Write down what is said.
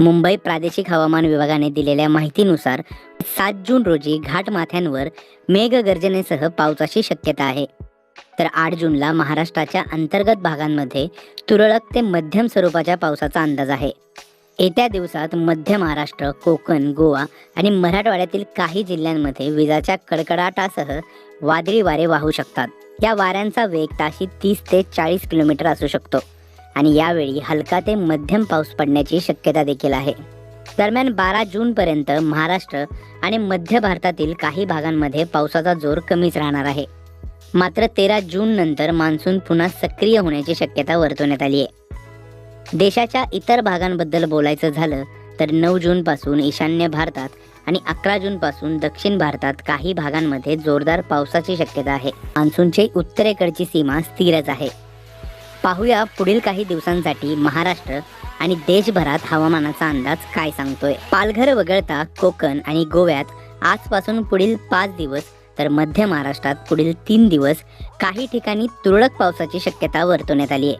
मुंबई प्रादेशिक हवामान विभागाने दिलेल्या माहितीनुसार सात जून रोजी घाटमाथ्यांवर मेघगर्जनेसह पावसाची शक्यता आहे. तर आठ जूनला महाराष्ट्राच्या अंतर्गत भागांमध्ये तुरळक ते मध्यम स्वरूपाच्या पावसाचा अंदाज आहे. येत्या दिवसात मध्य महाराष्ट्र कोकण गोवा आणि मराठवाड्यातील काही जिल्ह्यांमध्ये विजाच्या कडकडाटासह वादळी वारे वाहू शकतात. या वाऱ्यांचा वेग ताशी तीस ते चाळीस किलोमीटर असू शकतो. आणि यावेळी हलका ते मध्यम पाऊस पडण्याची शक्यता देखील आहे. दरम्यान बारा जूनपर्यंत महाराष्ट्र आणि मध्य भारतातील काही भागांमध्ये पावसाचा जोर कमीच राहणार आहे. मात्र तेरा जून नंतर मान्सून पुन्हा सक्रिय होण्याची शक्यता वर्तवण्यात आली आहे. देशाच्या इतर भागांबद्दल बोलायचं झालं तर नऊ जून पासून ईशान्य भारतात आणि अकरा जून पासून दक्षिण भारतात काही भागांमध्ये जोरदार पावसाची शक्यता आहे. मान्सूनची उत्तरेकडची सीमा स्थिरच आहे. पाहूया पुढील काही दिवसांसाठी महाराष्ट्र आणि देशभरात हवामानाचा अंदाज काय सांगतोय. पालघर वगळता कोकण आणि गोव्यात आजपासून पुढील पाच दिवस तर मध्य महाराष्ट्रात पुढील तीन दिवस काही ठिकाणी तुरळक पावसाची शक्यता वर्तवण्यात आली आहे.